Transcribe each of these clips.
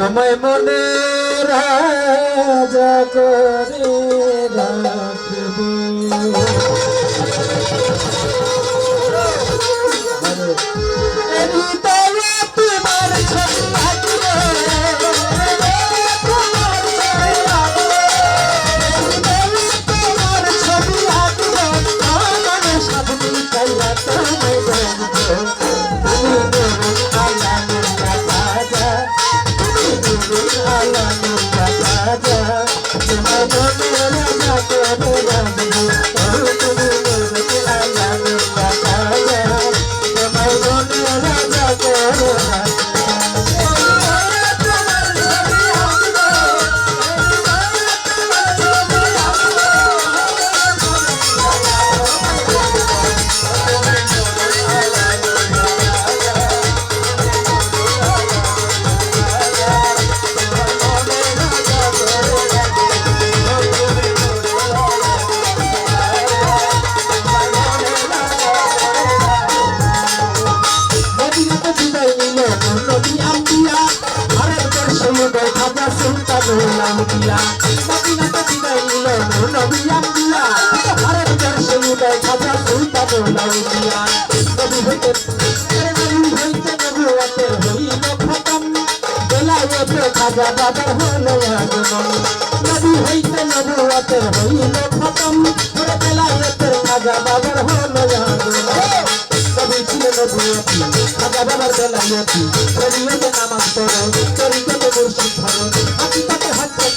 তোমায় মনে রাজা করে রাখব। হৃদয়ে তোমার সুলতানুল আম্বিয়া মদিনাতে বিদায় নিল নবী আম্বিয়া ঘরের দর্শে উদয় খাজা সুলতানুল আম্বিয়া নবী হইতে নবী হইতে নবুয়তের হইল খতম বেলায়েতে খাজা বাবার হলো আগমন নবী হইতে নবুয়তের হইল খতম বেলায়েতের খাজা বাবার হলো আগমন কবি ছিলেন নবুয়তি খাজা বাবার বেলায়তি শরীয়তে নামাজ পড়ো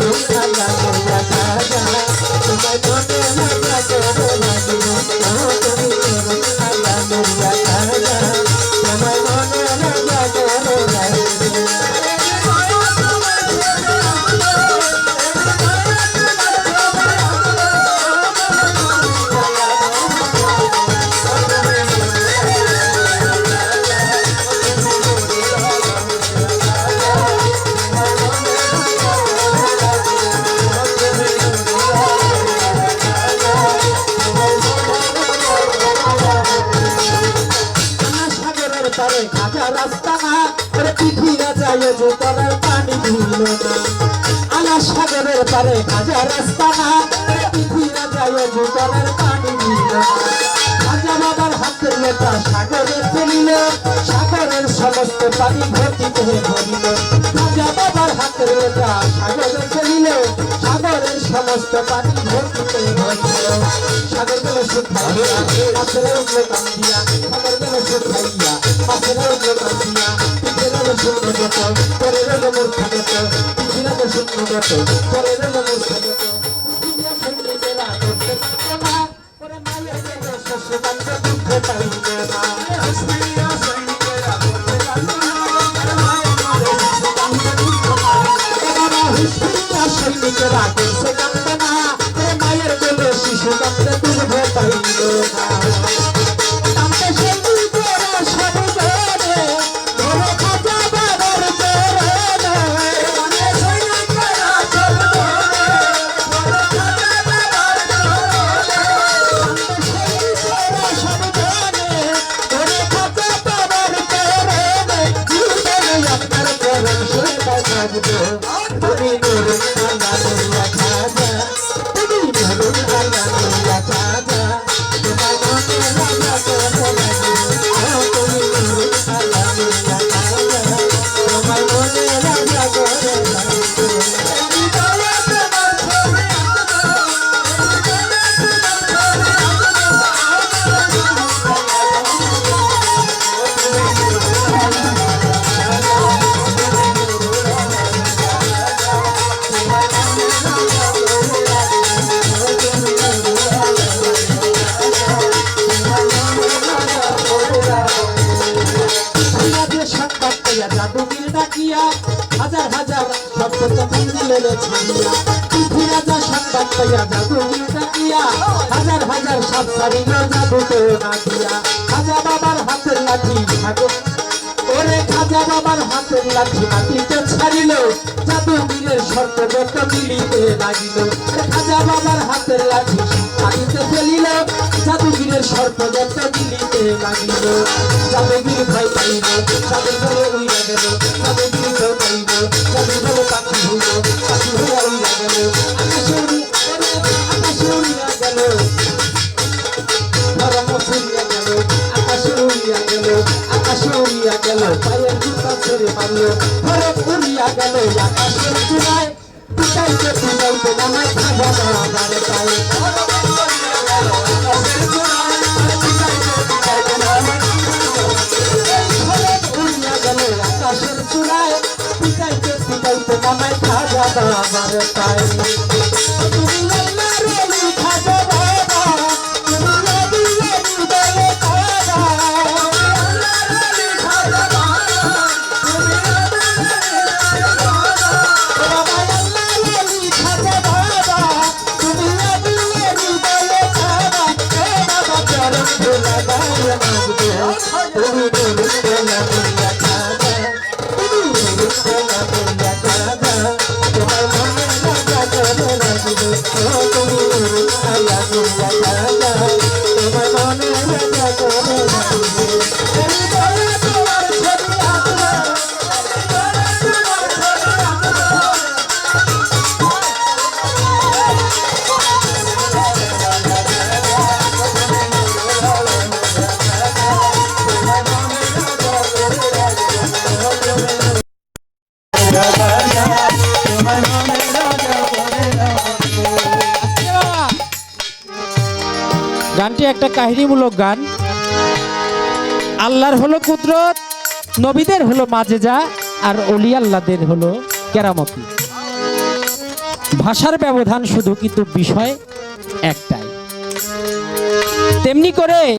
তোমার মনে লাগা তুমি ভুল না আনা সাগরের পারে খাজা রাস্তা না পৃথিবীরা যায় যে তলার পানি ভুল না। খাজা বাবার হাতের লোটা সাগরে ফেলিল, সাগরের সমস্ত পানি ভর্তিতে ভরিল। খাজা বাবার হাতের লোটা সাগরে ফেলিল, সাগরের সমস্ত পানি ভর্তিতে ভরিল। সাগর গেল শুকাইয়া মাছের উঠল কান্দিয়া, সাগর গেল শুকাইয়া মাছের উঠল কান্দিয়া। পিঠে গেল শূন্য গত পরে গেল মূর্খ গত পিঠে গেল শূন্য গত পরে গেল মূর্খ গত দুনিয়া সঙ্গে গেলা করতে পারতো না পরে মায়ের গেল শস্য কান্ত দুঃখ পাইবে না দুনিয়া সঙ্গে গেলা করতে পারতো না পরে মায়ের গেল শস্য কান্ত দুঃখ পাইবে না বাবা হুসপিয়া সৈনিকেরা করছে কান্দে না পরে মায়ের গেল শিশু কান্দে দুর্ভ পাইল না লাগবে নাটকের ডাকিয়া, হাজার হাজার শব্দ তখন দিলেন ছাড়িয়া। পৃথিবী রাজা সংবাদ পাইয়া নাটকের ডাকিয়া, হাজার হাজার শব্দ রাজা দুটো নাটিয়া খাজা বাবার হাতের লাঠি ওরে খাজা বাবার হাতের লাঠি মাটিতে ছাড়িল জাদুগিরের শর্ত যত মিলিতে লাগিল। খাজা বাবার হাতের লাঠি মাটিতে ফেলিল জাদুগিরের শর্ত যত মিলিতে লাগিল। জাদুগির ভয় পাইল জাদু বলে উইরা গেল। উড়িয়া গেল, পায়ের জুতা ছেড়ে মারল ধরম উড়িয়া গেল, আকাশের চূড়ায়। পিটাইতে পিটাইতে নামে খাজা বাবার পায়ে। উড়িয়া গেল, আকাশের চূড়ায়। পিটাইতে পিটাইতে নামে খাজা বাবার পায়ে। তোমার একটা কাহিনীমূলক গান। আল্লাহর হলো কুদরত, নবীদের হলো মাজেজা, আর অলি আল্লাদের হলো কেরামতি। ভাষার ব্যবধান শুধু কিন্তু বিষয় একটাই। তেমনি করে